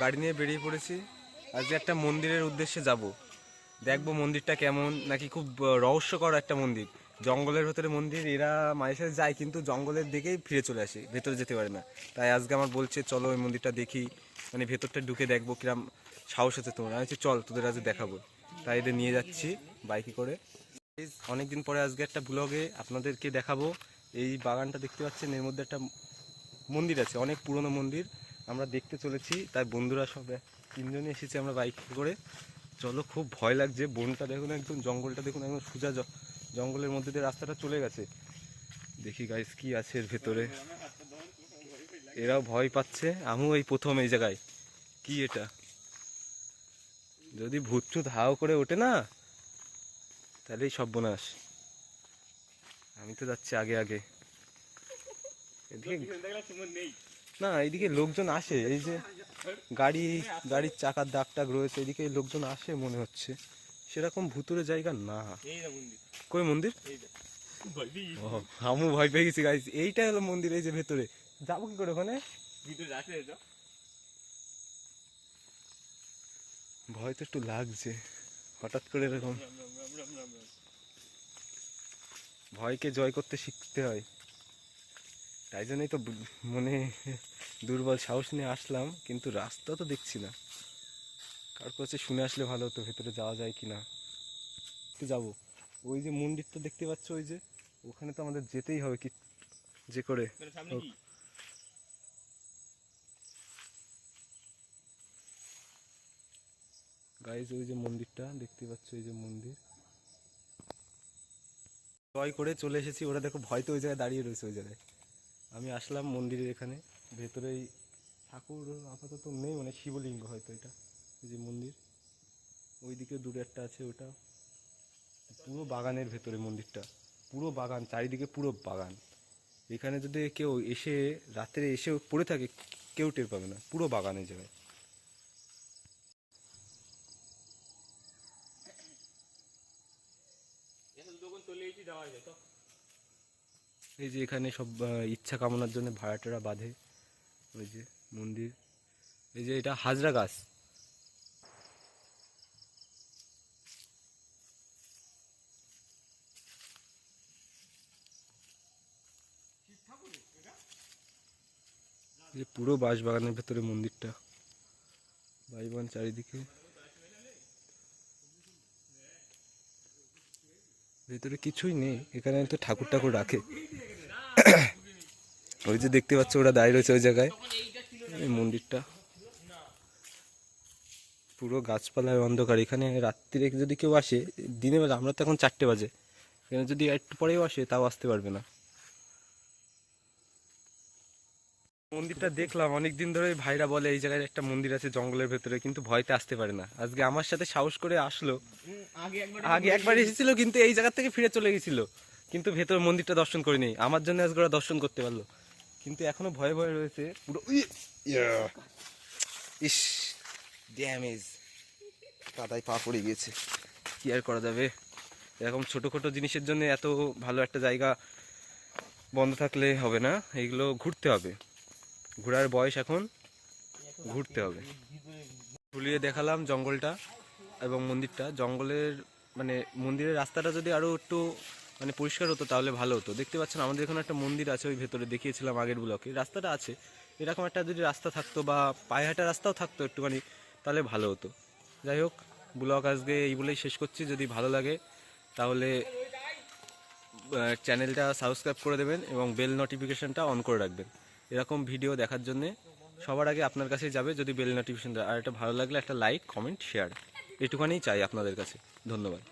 গাড়ি নিয়ে বেরিয়ে পড়েছি। আজকে একটা মন্দিরের উদ্দেশ্যে যাব। দেখব মন্দিরটা কেমন, নাকি খুব রহস্যকর একটা মন্দির। জঙ্গলের ভেতরে মন্দির, এরা মাঝে যায়, কিন্তু জঙ্গলের দিকেই ফিরে চলে আসে, ভেতরে যেতে পারে না। তাই আজকে আমার বলছে, চলো ওই মন্দিরটা দেখি। মানে ভেতরটা ঢুকে দেখব কিরম সাহস আছে তোমার। আমি চল, তোদের আজকে দেখাবো। তাই এদের নিয়ে যাচ্ছি, বাইকে করে। অনেকদিন পরে আজকে একটা ব্লগে আপনাদেরকে দেখাবো। এই বাগানটা দেখতে পাচ্ছেন, এর মধ্যে একটা মন্দির আছে, অনেক পুরনো মন্দির। আমরা দেখতে চলেছি তাই বন্ধুরা সব তিনজনই এসেছি আমরা বাইক করে। চলো, খুব ভয় লাগছে, বনটা দেখুন একদম, জঙ্গলটা দেখুন একদম সোজা জঙ্গলের মধ্যে দিয়ে রাস্তাটা চলে গেছে। দেখি গাইস কি আছে এর ভেতরে। এরাও ভয় পাচ্ছে, আমিও এই প্রথম এই জায়গায়। কি এটা? যদি ভূত টুত হাও করে ওঠে না, তাহলেই সব বোনাস। আমি তো যাচ্ছি আগে আগে। এদিকে না এইদিকে লোকজন আসে, এই যে গাড়ি, গাড়ির চাকার দাগ টাগ রয়েছে, এদিকে লোকজন আসে মনে হচ্ছে। সেরকম ভুতুরে জায়গা না। কই মন্দির? আমু ভয় পেয়ে গেছি গাইস এইটা হলো মন্দির, এই যে ভেতরে। যাব কি করে ওখানে? ভয় তো একটু লাগছে, হঠাৎ করে এরকম। ভয়কে জয় করতে শিখতে হয়। তাই জন্যই তো মনে দুর্বল সাহস নিয়ে আসলাম কিন্তু রাস্তা তো দেখছি না। কার কাছে শুনে আসলে ভালো হতো ভেতরে যাওয়া যায় কি না। যাব। ওই যে মন্দিরটা দেখতে পাচ্ছ ওই যে ওখানে তো আমাদের যেতেই হবে কি যে করে। গাইজ ওই যে মন্দিরটা দেখতে পাচ্ছ ওই যে মন্দির। জয় করে চলে এসেছি ওরা দেখো ভয় তো ওই জায়গায় দাঁড়িয়ে রয়েছে ওই জায়গায়। আমি আসলাম মন্দিরের এখানে। ভেতরেই ঠাকুর আপাতত নেই মানে শিবলিঙ্গ হয়তো এটা, এই যে মন্দির। ওইদিকে দূরে একটা আছে ওটা। পুরো বাগানের ভেতরে মন্দিরটা। পুরো বাগান, চারিদিকে পুরো বাগান। এখানে যদি কেউ এসে, রাত্রে এসে পড়ে থাকে, কেউ টের পাবে না। পুরো বাগানের জায়গায়। এই যে এখানে সব ইচ্ছা কামনার জন্য ভাড়া টাড়া বাঁধে। ওই যে মন্দির। এই যে এটা হাজরা গাছ। পুরো বাঁশ বাগানের ভেতরে মন্দিরটা। বাড়িবান চারিদিকে ভেতরে কিছুই নেই, এখানে তো ঠাকুর ঠাকুর রাখে। ওই যে দেখতে পাচ্ছ, ওরা দাঁড়িয়ে রয়েছে ওই জায়গায়। এই মন্দিরটা। পুরো গাছপালায় অন্ধকার। এখানে রাত্রিরে যদি কেউ আসে, দিনে বেলা, আমরা তো এখন চারটে বাজে। এখানে যদি একটু পরেও আসে, তাও আসতে পারবে না। মন্দিরটা দেখলাম, অনেকদিন ধরে ভাইরা বলে এই জায়গায় একটা মন্দির আছে জঙ্গলের ভেতরে, কিন্তু ভয়তে আসতে পারে না। আজকে আমার সাথে সাহস করে আসলো। আগে একবার এসেছিল, কিন্তু এই জায়গা থেকে ফিরে চলে গেছিল। কিন্তু ভেতর মন্দিরটা দর্শন করিনি। আমার জন্য আজকে ওরা দর্শন করতে পারল। কিন্তু এখনও ভয়ে ভয়ে রয়েছে, পুরো ইস ড্যামেজ কাদায় পা পড়ে গিয়েছে। কি আর করা যাবে? এরকম ছোটো ছোটোখাটো জিনিসের জন্য এত ভালো একটা জায়গা বন্ধ থাকলে হবে না। এইগুলো ঘুরতে হবে। ঘোরার বয়স এখন ঘুরতে হবে। ঘুরিয়ে দেখালাম জঙ্গলটা এবং মন্দিরটা। জঙ্গলের মানে মন্দিরের রাস্তাটা যদি আরও একটু মানে পরিষ্কার হতো তাহলে ভালো হতো। দেখতে পাচ্ছেন আমাদের এখানে একটা মন্দির আছে ওই ভেতরে, দেখিয়েছিলাম আগের ব্লকে। রাস্তাটা আছে। এরকম একটা যদি রাস্তা থাকতো বা পায়ে হাঁটা রাস্তাও থাকতো একটুখানি, তাহলে ভালো হতো। যাই হোক, ব্লগ আজকে এই বলেই শেষ করছি। যদি ভালো লাগে, তাহলে চ্যানেলটা সাবস্ক্রাইব করে দেবেন এবং বেল নোটিফিকেশনটা অন করে রাখবেন। এরকম ভিডিও দেখার জন্যে সবার আগে আপনার কাছে যাবে। যদি বেল নোটিফিকেশন দেয়, আর এটা ভালো লাগলে একটা লাইক কমেন্ট শেয়ার এটুখানেই চাই আপনাদের কাছে। ধন্যবাদ।